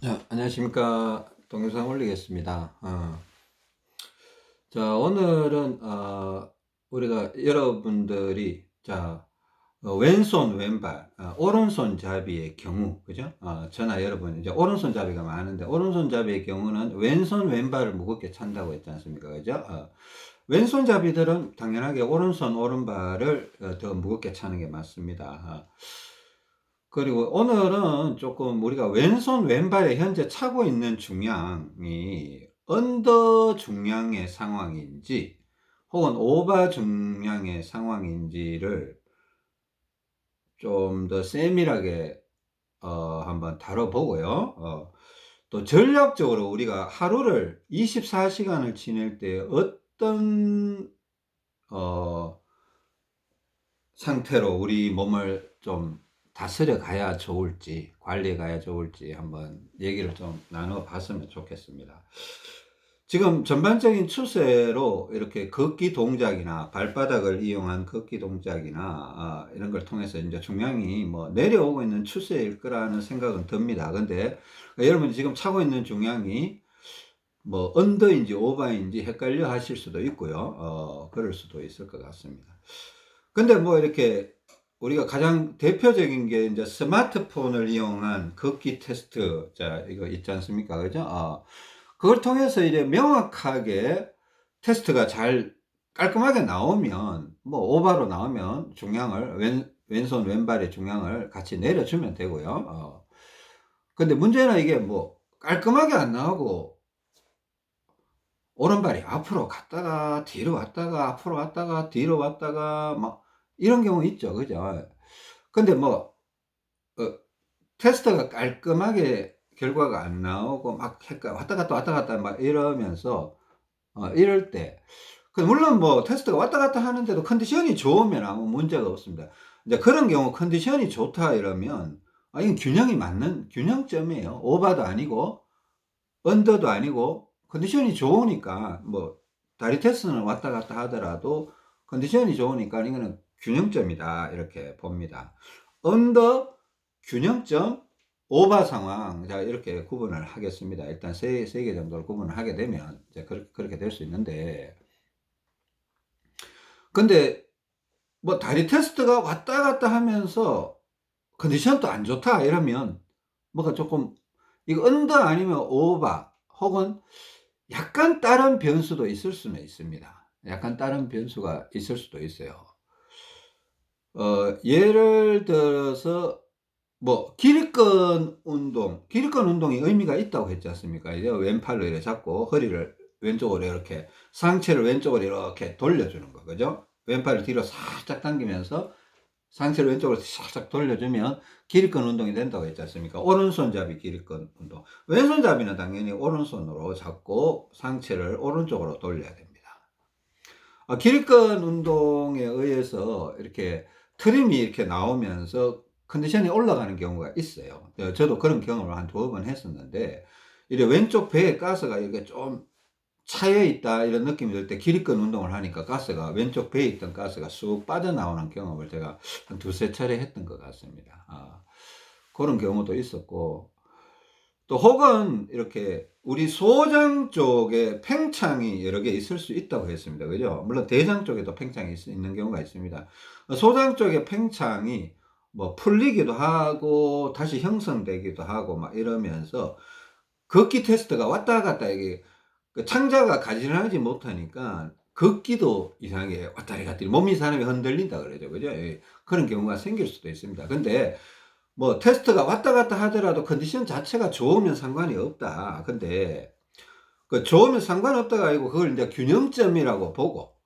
자, 안녕하십니까. 동영상 올리겠습니다. 어. 자, 오늘은, 어, 우리가 여러분들이, 자, 어, 왼손, 왼발, 어, 오른손 잡이의 경우, 그죠? 어, 저나 여러분, 이제 오른손 잡이가 많은데, 오른손 잡이의 경우는 왼손, 왼발을 무겁게 찬다고 했지 않습니까? 그죠? 어, 왼손 잡이들은 당연하게 오른손, 오른발을 어, 더 무겁게 차는 게 맞습니다. 어. 그리고 오늘은 조금 우리가 왼손 왼발에 현재 차고 있는 중량이 언더 중량의 상황인지 혹은 오바 중량의 상황인지를 좀 더 세밀하게 어, 한번 다뤄보고요. 어, 또 전략적으로 우리가 하루를 24시간을 지낼 때 어떤 어, 상태로 우리 몸을 좀 다스려 가야 좋을지, 관리해 가야 좋을지 한번 얘기를 좀 나눠 봤으면 좋겠습니다. 지금 전반적인 추세로 이렇게 걷기 동작이나 발바닥을 이용한 걷기 동작이나 아, 이런 걸 통해서 이제 중량이 뭐 내려오고 있는 추세일 거라는 생각은 듭니다. 근데 여러분이 지금 차고 있는 중량이 뭐 언더인지 오바인지 헷갈려 하실 수도 있고요. 어, 그럴 수도 있을 것 같습니다. 근데 뭐 이렇게 우리가 가장 대표적인 게 이제 스마트폰을 이용한 걷기 테스트, 자, 이거 있지 않습니까? 그죠? 어, 그걸 통해서 이제 명확하게 테스트가 잘 깔끔하게 나오면, 뭐, 오바로 나오면 중량을, 왼, 왼손, 왼발의 중량을 같이 내려주면 되고요. 어. 근데 문제는 이게 뭐, 깔끔하게 안 나오고, 오른발이 앞으로 갔다가, 뒤로 왔다가, 앞으로 왔다가, 뒤로 왔다가, 막, 이런 경우 있죠. 그죠? 근데 뭐, 어, 테스트가 깔끔하게 결과가 안 나오고 막 왔다 갔다 왔다 갔다 막 이러면서, 어, 이럴 때, 그 물론 뭐 테스트가 왔다 갔다 하는데도 컨디션이 좋으면 아무 문제가 없습니다. 이제 그런 경우 컨디션이 좋다 이러면, 아, 이건 균형이 맞는 균형점이에요. 오바도 아니고, 언더도 아니고, 컨디션이 좋으니까, 뭐, 다리 테스트는 왔다 갔다 하더라도, 컨디션이 좋으니까 이거는 균형점이다 이렇게 봅니다. 언더 균형점 오바 상황 자 이렇게 구분을 하겠습니다. 일단 세, 세 개 정도를 구분을 하게 되면 이제 그렇게, 그렇게 될 수 있는데 근데 뭐 다리 테스트가 왔다 갔다 하면서 컨디션도 안 좋다 이러면 뭐가 조금 이거 언더 아니면 오바 혹은 약간 다른 변수도 있을 수는 있습니다. 약간 다른 변수가 있을 수도 있어요. 어, 예를 들어서 뭐 기립근 운동, 기립근 운동이 의미가 있다고 했지 않습니까? 이제 왼팔로 이렇게 잡고 허리를 왼쪽으로 이렇게 상체를 왼쪽으로 이렇게 돌려주는 거, 그죠? 왼팔을 뒤로 살짝 당기면서 상체를 왼쪽으로 살짝 돌려주면 기립근 운동이 된다고 했지 않습니까? 오른손잡이 기립근 운동. 왼손잡이는 당연히 오른손으로 잡고 상체를 오른쪽으로 돌려야 됩니다. 아, 기립근 운동에 의해서 이렇게 트림이 이렇게 나오면서 컨디션이 올라가는 경우가 있어요. 어, 저도 그런 경험을 한 두어 번 했었는데, 이래 왼쪽 배에 가스가 이렇게 좀 차여 있다 이런 느낌이 들때 기립근 운동을 하니까 가스가 왼쪽 배에 있던 가스가 쑥 빠져나오는 경험을 제가 한 두세 차례 했던 것 같습니다. 아, 그런 경우도 있었고, 또 혹은 이렇게 우리 소장 쪽에 팽창이 여러 개 있을 수 있다고 했습니다. 그죠? 물론 대장 쪽에도 팽창이 있는 경우가 있습니다. 소장 쪽의 팽창이 뭐 풀리기도 하고 다시 형성되기도 하고 막 이러면서 걷기 테스트가 왔다 갔다 이게 그 창자가 가지런하지 못하니까 걷기도 이상하게 왔다리 갔다리 몸이 사람이 흔들린다 그러죠. 그죠? 예, 그런 경우가 생길 수도 있습니다. 근데 뭐 테스트가 왔다 갔다 하더라도 컨디션 자체가 좋으면 상관이 없다. 근데 그 좋으면 상관없다가 아니고 그걸 이제 균형점이라고 보고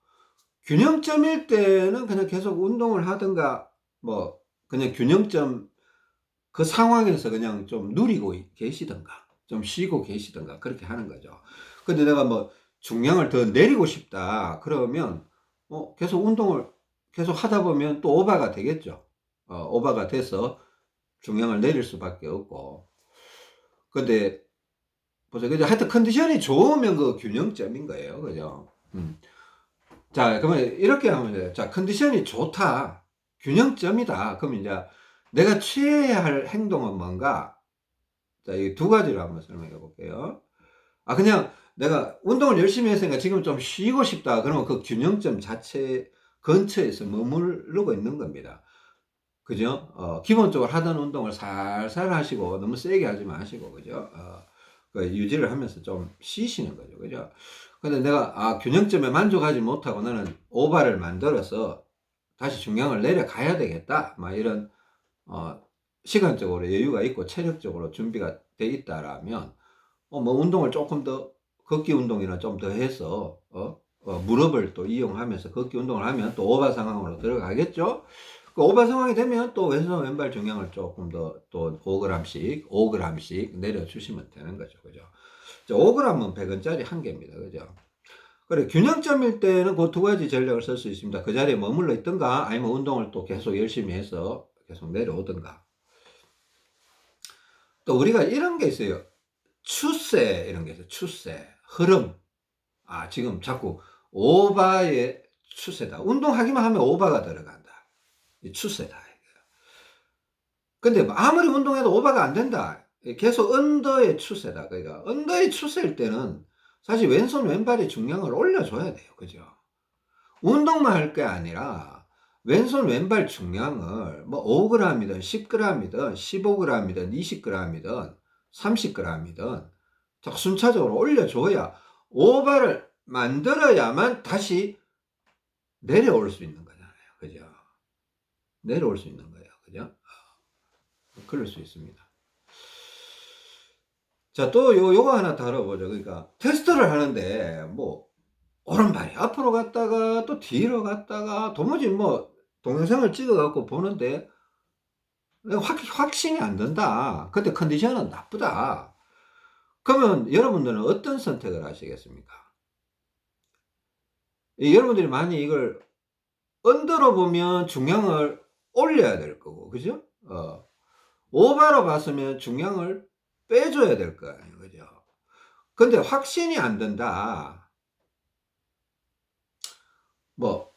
균형점일 때는 그냥 계속 운동을 하든가 뭐 그냥 균형점 그 상황에서 그냥 좀 누리고 계시든가 좀 쉬고 계시든가 그렇게 하는 거죠. 근데 내가 뭐 중량을 더 내리고 싶다 그러면 어 계속 운동을 계속 하다 보면 또 오바가 되겠죠. 어, 오바가 돼서 중량을 내릴 수밖에 없고. 근데 보세요. 그죠? 하여튼 컨디션이 좋으면 그 균형점인 거예요. 그죠? 음. 자, 그러면 이렇게 하면 돼요. 자, 컨디션이 좋다. 균형점이다. 그러면 이제 내가 취해야 할 행동은 뭔가? 자, 이 두 가지를 한번 설명해 볼게요. 아, 그냥 내가 운동을 열심히 했으니까 지금 좀 쉬고 싶다. 그러면 그 균형점 자체 근처에서 머무르고 있는 겁니다. 그죠? 어, 기본적으로 하던 운동을 살살 하시고 너무 세게 하지 마시고, 그죠? 어, 그 유지를 하면서 좀 쉬시는 거죠. 그죠? 근데 내가, 아, 균형점에 만족하지 못하고 나는 오바를 만들어서 다시 중량을 내려가야 되겠다. 막 이런, 어, 시간적으로 여유가 있고 체력적으로 준비가 돼 있다라면, 어, 뭐 운동을 조금 더, 걷기 운동이나 좀 더 해서, 어, 어, 무릎을 또 이용하면서 걷기 운동을 하면 또 오바 상황으로 들어가겠죠? 그 오바 상황이 되면 또 왼손 왼발 중량을 조금 더 또 5g씩 5g씩 내려주시면 되는 거죠. 그죠? 5g은 100원짜리 한 개입니다. 그죠? 그래 균형점일 때는 그 두 가지 전략을 쓸 수 있습니다. 그 자리에 머물러 있든가 아니면 운동을 또 계속 열심히 해서 계속 내려오든가. 또 우리가 이런 게 있어요. 추세 이런 게 있어요. 추세 흐름. 아 지금 자꾸 오바의 추세다. 운동하기만 하면 오바가 들어간다 이 추세다. 근데 아무리 운동해도 오버가 안 된다. 계속 언더의 추세다. 그러니까 언더의 추세일 때는 사실 왼손 왼발의 중량을 올려줘야 돼요. 그죠? 운동만 할 게 아니라 왼손 왼발 중량을 뭐 5g이든 10g이든 15g이든 20g이든 30g이든 순차적으로 올려줘야 오바를 만들어야만 다시 내려올 수 있는 거잖아요. 그죠? 내려올 수 있는 거예요. 그죠? 어, 그럴 수 있습니다. 자, 또 요, 요거 하나 다뤄보죠. 그러니까 테스트를 하는데, 뭐, 오른발이 앞으로 갔다가 또 뒤로 갔다가 도무지 뭐 동영상을 찍어갖고 보는데 확, 확신이 안 든다. 근데 컨디션은 나쁘다. 그러면 여러분들은 어떤 선택을 하시겠습니까? 여러분들이 많이 이걸 언더로 보면 중량을 올려야 될 거고, 그죠? 어. 오바로 봤으면 중량을 빼줘야 될 거 아니에요, 그죠? 근데 확신이 안 된다. 뭐,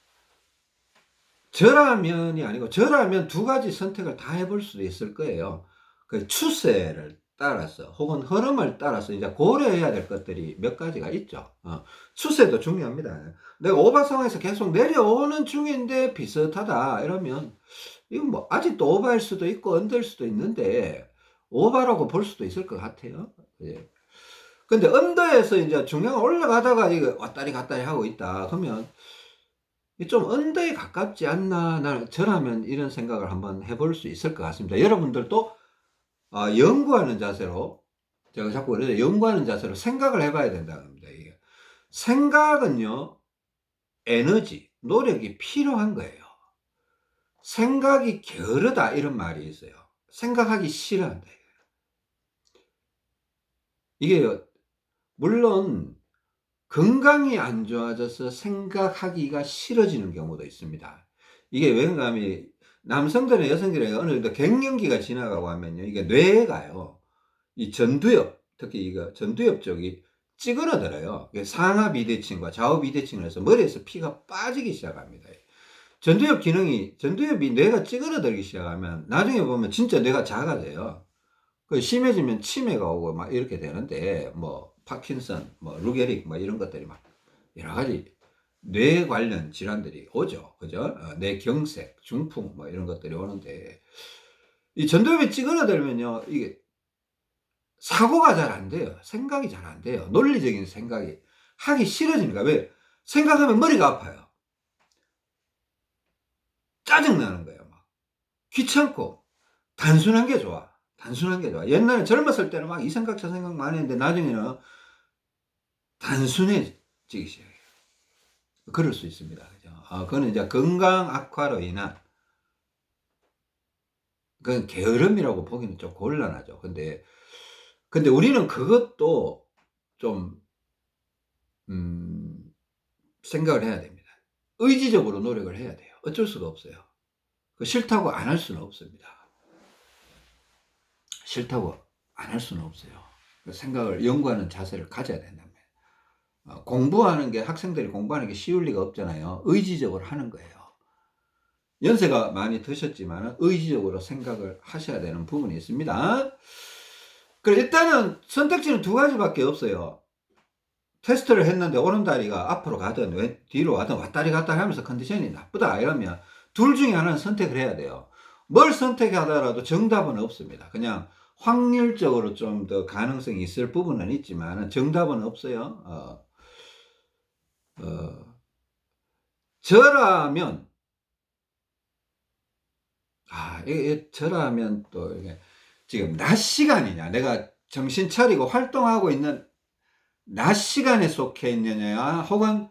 저라면이 아니고, 저라면 두 가지 선택을 다 해볼 수도 있을 거예요. 그 추세를 따라서, 혹은 흐름을 따라서 이제 고려해야 될 것들이 몇 가지가 있죠. 어. 추세도 중요합니다. 내가 오바 상황에서 계속 내려오는 중인데 비슷하다. 이러면, 이건 뭐 아직도 오버일 수도 있고 언더일 수도 있는데 오버라고 볼 수도 있을 것 같아요. 예. 근데 언더에서 이제 중량 올라가다가 이거 왔다리 갔다리 하고 있다. 그러면 좀 언더에 가깝지 않나 나는 저라면 이런 생각을 한번 해볼 수 있을 것 같습니다. 여러분들도 어, 연구하는 자세로 제가 자꾸 그래서 연구하는 자세로 생각을 해봐야 된다는 겁니다. 생각은요 에너지 노력이 필요한 거예요. 생각이 게으르다 이런 말이 있어요. 생각하기 싫어한다. 이게 물론 건강이 안 좋아져서 생각하기가 싫어지는 경우도 있습니다. 이게 왠가 하면 남성들은 여성들에게 어느 정도 갱년기가 지나가고 하면요. 이게 뇌가요. 이 전두엽, 특히 이거 전두엽 쪽이 찌그러들어요. 상하 비대칭과 좌우 비대칭을 해서 머리에서 피가 빠지기 시작합니다. 전두엽 기능이 전두엽이 뇌가 찌그러들기 시작하면 나중에 보면 진짜 뇌가 작아져요. 그 심해지면 치매가 오고 막 이렇게 되는데 뭐 파킨슨, 뭐 루게릭 뭐 이런 것들이 막 여러 가지 뇌 관련 질환들이 오죠. 그죠? 어, 뇌경색, 중풍 뭐 이런 것들이 오는데 이 전두엽이 찌그러들면요. 이게 사고가 잘 안 돼요. 생각이 잘 안 돼요. 논리적인 생각이 하기 싫어지니까 왜? 생각하면 머리가 아파요. 짜증 나는 거예요. 막. 귀찮고, 단순한 게 좋아. 단순한 게 좋아. 옛날에 젊었을 때는 막 이 생각 저 생각 많이 했는데 나중에는 단순해지기 시작해요. 그럴 수 있습니다. 그죠? 아, 그거는 이제 건강 악화로 인한 그건 게으름이라고 보기는 좀 곤란하죠. 근데, 근데 우리는 그것도 좀, 음, 생각을 해야 됩니다. 의지적으로 노력을 해야 돼요. 어쩔 수가 없어요. 그 싫다고 안 할 수는 없습니다. 싫다고 안 할 수는 없어요. 그 생각을 연구하는 자세를 가져야 된다면. 어, 공부하는 게 학생들이 공부하는 게 쉬울 리가 없잖아요. 의지적으로 하는 거예요. 연세가 많이 드셨지만 의지적으로 생각을 하셔야 되는 부분이 있습니다. 그래 일단은 선택지는 두 가지밖에 없어요. 테스트를 했는데 오른다리가 앞으로 가든 왼, 뒤로 가든 왔다리 갔다 하면서 컨디션이 나쁘다 이러면 둘 중에 하나는 선택을 해야 돼요. 뭘 선택하더라도 정답은 없습니다. 그냥 확률적으로 좀 더 가능성이 있을 부분은 있지만 정답은 없어요. 어, 어, 저라면 아, 이게 저라면 또 이게 지금 낮 시간이냐, 내가 정신 차리고 활동하고 있는 낮 시간에 속해 있느냐, 혹은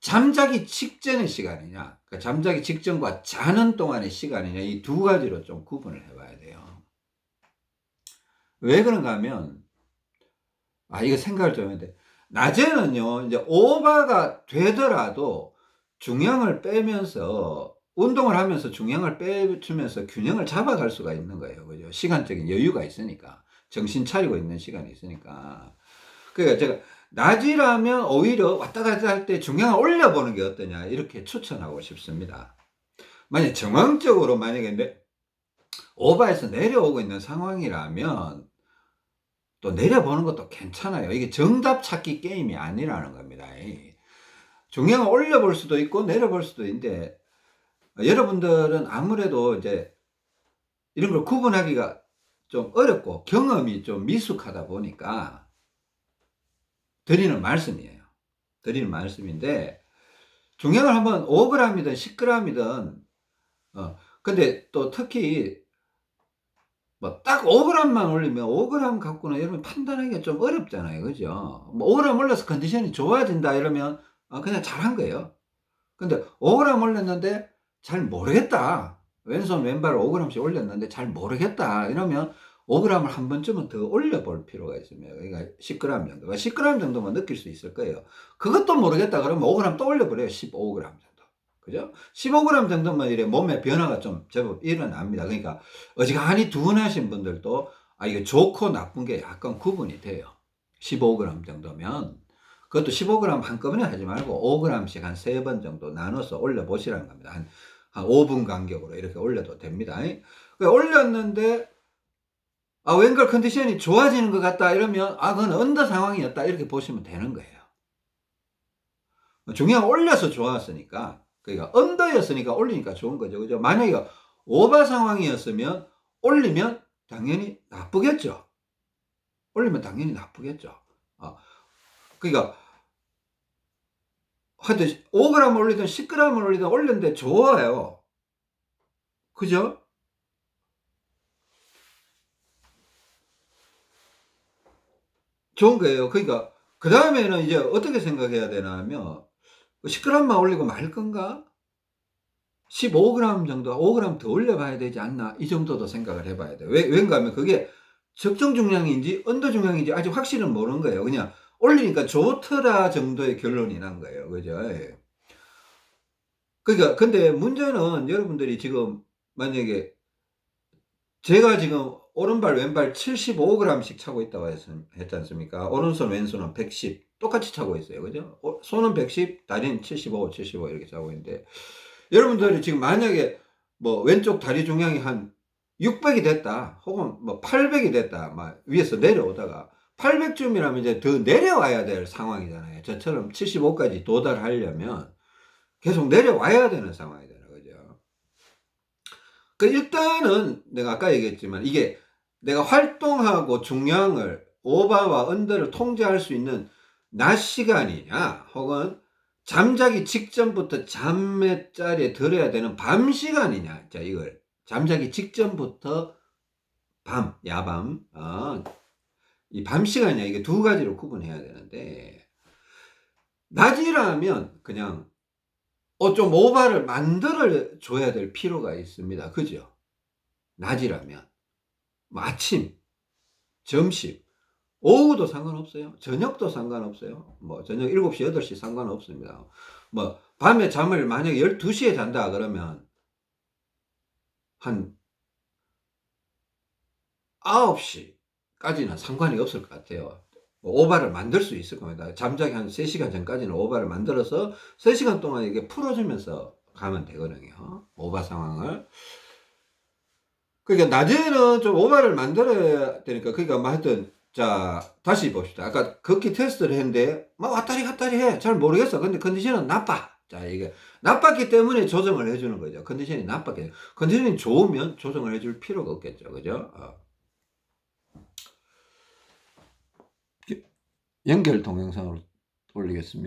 잠자기 직전의 시간이냐, 그러니까 잠자기 직전과 자는 동안의 시간이냐, 이 두 가지로 좀 구분을 해봐야 돼요. 왜 그런가 하면, 아, 이거 생각을 좀 해야 돼. 낮에는요, 이제 오바가 되더라도 중량을 빼면서 운동을 하면서 중량을 빼주면서 균형을 잡아갈 수가 있는 거예요. 그죠? 시간적인 여유가 있으니까. 정신 차리고 있는 시간이 있으니까. 그러니까 제가 낮이라면 오히려 왔다 갔다 할 때 중량을 올려보는 게 어떠냐. 이렇게 추천하고 싶습니다. 만약 정황적으로 만약에 내, 오바에서 내려오고 있는 상황이라면 또 내려보는 것도 괜찮아요. 이게 정답 찾기 게임이 아니라는 겁니다. 중량을 올려볼 수도 있고 내려볼 수도 있는데 여러분들은 아무래도 이제 이런 걸 구분하기가 좀 어렵고 경험이 좀 미숙하다 보니까 드리는 말씀이에요. 드리는 말씀인데 중량을 한번 5g이든 10g이든 어 근데 또 특히 뭐딱 5g만 올리면 5g 갖고는 여러분 판단하기가 좀 어렵잖아요. 그죠? 뭐 5g 올려서 컨디션이 좋아진다 이러면 어 그냥 잘한 거예요. 근데 5g 올렸는데 잘 모르겠다. 왼손 왼발 5g씩 올렸는데 잘 모르겠다. 이러면 5g을 한 번쯤은 더 올려볼 필요가 있습니다. 그러니까 10g 정도. 10g 정도만 느낄 수 있을 거예요. 그것도 모르겠다. 그러면 5g 또 올려버려요. 15g 정도. 그죠? 15g 정도만 이래 몸에 변화가 좀 제법 일어납니다. 그러니까 어지간히 두근하신 분들도 아, 이게 좋고 나쁜 게 약간 구분이 돼요. 15g 정도면. 그것도 15g 한꺼번에 하지 말고 5g씩 한세번 정도 나눠서 올려보시라는 겁니다. 한, 한 5분 간격으로 이렇게 올려도 됩니다. 올렸는데, 아, 웬걸 컨디션이 좋아지는 것 같다 이러면, 아, 그건 언더 상황이었다. 이렇게 보시면 되는 거예요. 중요한 올려서 좋았으니까, 그러니까 언더였으니까 올리니까 좋은 거죠. 그죠? 만약에 오바 상황이었으면 올리면 당연히 나쁘겠죠. 올리면 당연히 나쁘겠죠. 어. 그러니까 하여튼 5g 올리든 10g 올리든 올렸는데 좋아요. 그죠? 좋은 거예요. 그러니까 그 다음에는 이제 어떻게 생각해야 되나 하면 10g만 올리고 말 건가? 15g 정도, 5g 더 올려봐야 되지 않나? 이 정도도 생각을 해봐야 돼요. 왜, 왠가 하면 그게 적정 중량인지 언더 중량인지 아직 확실은 모르는 거예요. 그냥 올리니까 좋더라 정도의 결론이 난 거예요. 그죠? 예. 그러니까, 근데 문제는 여러분들이 지금 만약에 제가 지금 오른발, 왼발 75g씩 차고 있다고 했, 했지 않습니까? 오른손, 왼손은 110. 똑같이 차고 있어요. 그죠? 어, 손은 110, 다리는 75, 75 이렇게 차고 있는데, 여러분들이 지금 만약에 뭐 왼쪽 다리 중량이 한 600이 됐다, 혹은 뭐 800이 됐다, 막 위에서 내려오다가, 800쯤이라면 이제 더 내려와야 될 상황이잖아요. 저처럼 75까지 도달하려면 계속 내려와야 되는 상황이잖아요. 그죠? 그 일단은 내가 아까 얘기했지만 이게 내가 활동하고 중량을 오바와 언더를 통제할 수 있는 낮 시간이냐 혹은 잠자기 직전부터 잠의 자리에 들어야 되는 밤 시간이냐 자 이걸 잠자기 직전부터 밤 야밤 어, 이 밤 시간이야 이게 두 가지로 구분해야 되는데 낮이라면 그냥 어좀 오바를 만들어 줘야 될 필요가 있습니다. 그죠? 낮이라면 뭐 아침, 점심, 오후도 상관없어요. 저녁도 상관없어요. 뭐 저녁 7시, 8시 상관없습니다. 뭐 밤에 잠을 만약에 12시에 잔다 그러면 한 9시 까지는 상관이 없을 것 같아요. 뭐 오바를 만들 수 있을 겁니다. 잠자기 한 3시간 전까지는 오바를 만들어서 3시간 동안 이게 풀어주면서 가면 되거든요. 오바 상황을. 그러니까 낮에는 좀 오바를 만들어야 되니까 그러니까 뭐 하여튼 자 다시 봅시다. 아까 걷기 테스트를 했는데 막 왔다리 갔다리 해. 잘 모르겠어. 근데 컨디션은 나빠. 자 이게 나빴기 때문에 조정을 해주는 거죠. 컨디션이 나빴기 컨디션이 좋으면 조정을 해줄 필요가 없겠죠. 그죠? 어. 연결 동영상으로 올리겠습니다.